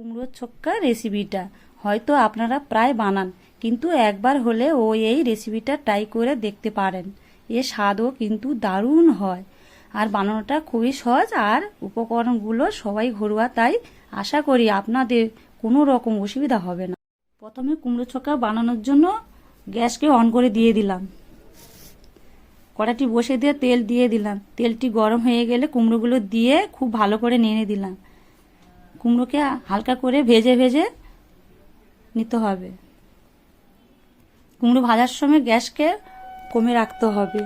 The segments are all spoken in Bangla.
কুমড়োর ছক্কা রেসিপিটা হয়তো আপনারা প্রায় বানান, কিন্তু একবার হলে ও এই রেসিপিটা ট্রাই করে দেখতে পারেন। এর স্বাদও কিন্তু দারুণ হয়। আর বানানোটা খুবই সহজ, আর উপকরণগুলো সবাই ঘরোয়া, তাই আশা করি আপনাদের কোনো রকম অসুবিধা হবে না। প্রথমে কুমড়ো ছক্কা বানানোর জন্য গ্যাসকে অন করে দিয়ে দিলাম। কড়াটি বসে দিয়ে তেল দিয়ে দিলাম। তেলটি গরম হয়ে গেলে কুমড়োগুলো দিয়ে খুব ভালো করে নেড়ে দিলাম। কুমড়োকে হালকা করে ভেজে ভেজে নিতে হবে। কুমড়ো ভাজার সময় গ্যাসকে কমে রাখতে হবে।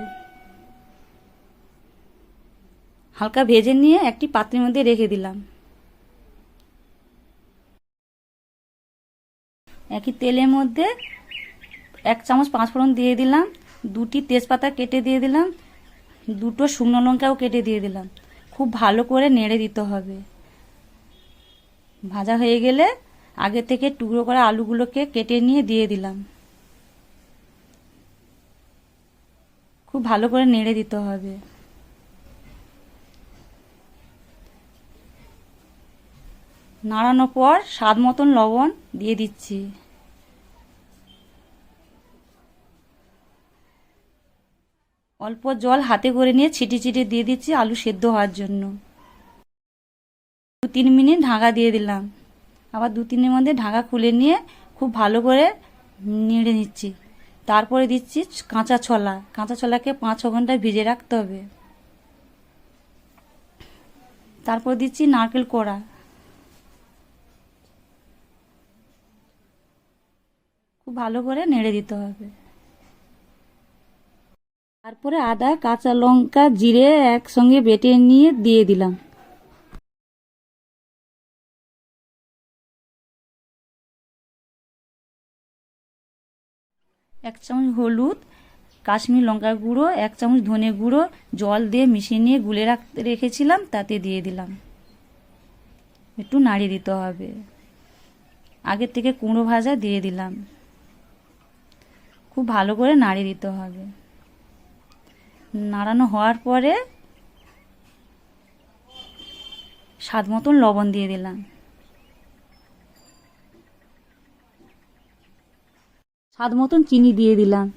হালকা ভেজে নিয়ে একটি পাত্রের মধ্যে রেখে দিলাম। একই তেলের মধ্যে এক চামচ পাঁচফোড়ন দিয়ে দিলাম, দুটি তেজপাতা কেটে দিয়ে দিলাম, দুটো শুকনো লঙ্কাও কেটে দিয়ে দিলাম। খুব ভালো করে নেড়ে দিতে হবে। ভাজা হয়ে গেলে আগে থেকে টুকরো করা আলুগুলোকে কেটে নিয়ে দিয়ে দিলাম। খুব ভালো করে নেড়ে দিতে হবে। নাড়ানোর পর স্বাদ মতন লবণ দিয়ে দিচ্ছি। অল্প জল হাতে করে নিয়ে ছিটি ছিটি দিয়ে দিচ্ছি আলু সেদ্ধ হওয়ার জন্য। দু তিন মিনিট ঢাকা দিয়ে দিলাম। আবার দু তিনের মধ্যে ঢাকা খুলে নিয়ে খুব ভালো করে নেড়ে নিচ্ছি। তারপরে দিচ্ছি কাঁচা ছোলা। কাঁচা ছোলাকে পাঁচ ছ ঘণ্টা ভিজে রাখতে হবে। তারপর দিচ্ছি নারকেল কোড়া। খুব ভালো করে নেড়ে দিতে হবে। তারপরে আদা, কাঁচা লঙ্কা, জিরে একসঙ্গে বেটে নিয়ে দিয়ে দিলাম। এক চামচ হলুদ, কাশ্মীর লঙ্কার গুঁড়ো, এক চামচ ধনে গুঁড়ো, জল দিয়ে মিশিয়ে নিয়ে গুলে রাখতে রেখেছিলাম, তাতে দিয়ে দিলাম। একটু নাড়িয়ে দিতে হবে। আগের থেকে কুমড়ো ভাজা দিয়ে দিলাম। খুব ভালো করে নাড়িয়ে দিতে হবে। নাড়ানো হওয়ার পরে স্বাদ মতন লবণ দিয়ে দিলাম। স্বাদ মতন চিনি দিয়ে দিলাম।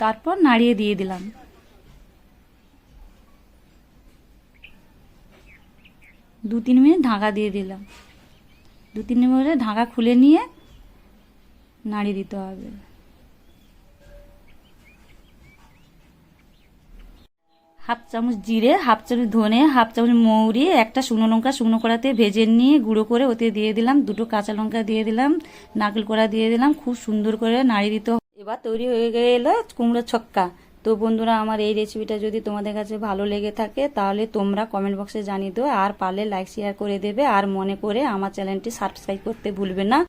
তারপর নাড়িয়ে দিয়ে দিলাম। দু তিন মিনিট ঢাকা দিয়ে দিলাম। দু তিন মিনিট ঢাকা খুলে নিয়ে নাড়িয়ে দিতে হবে। হাফ চামচ জিরে, হাফ চামচ ধনে, হাফ চামচ মৌরি, একটা শুকনো লঙ্কা শুকনো কড়াতে ভেজে নিয়ে গুঁড়ো করে ওতে দিয়ে দিলাম। দুটো কাঁচা লঙ্কা দিয়ে দিলাম, নারকেল কড়া দিয়ে দিলাম, খুব সুন্দর করে নাড়িয়ে দিতে। এবার তৈরি হয়ে গেল কুমড়ো ছক্কা। তো বন্ধুরা, আমার এই রেসিপিটা যদি তোমাদের কাছে ভালো লেগে থাকে, তাহলে তোমরা কমেন্ট বক্সে জানিয়ে দেবে আর পারলে লাইক শেয়ার করে দেবে। আর মনে করে আমার চ্যানেলটি সাবস্ক্রাইব করতে ভুলবে না।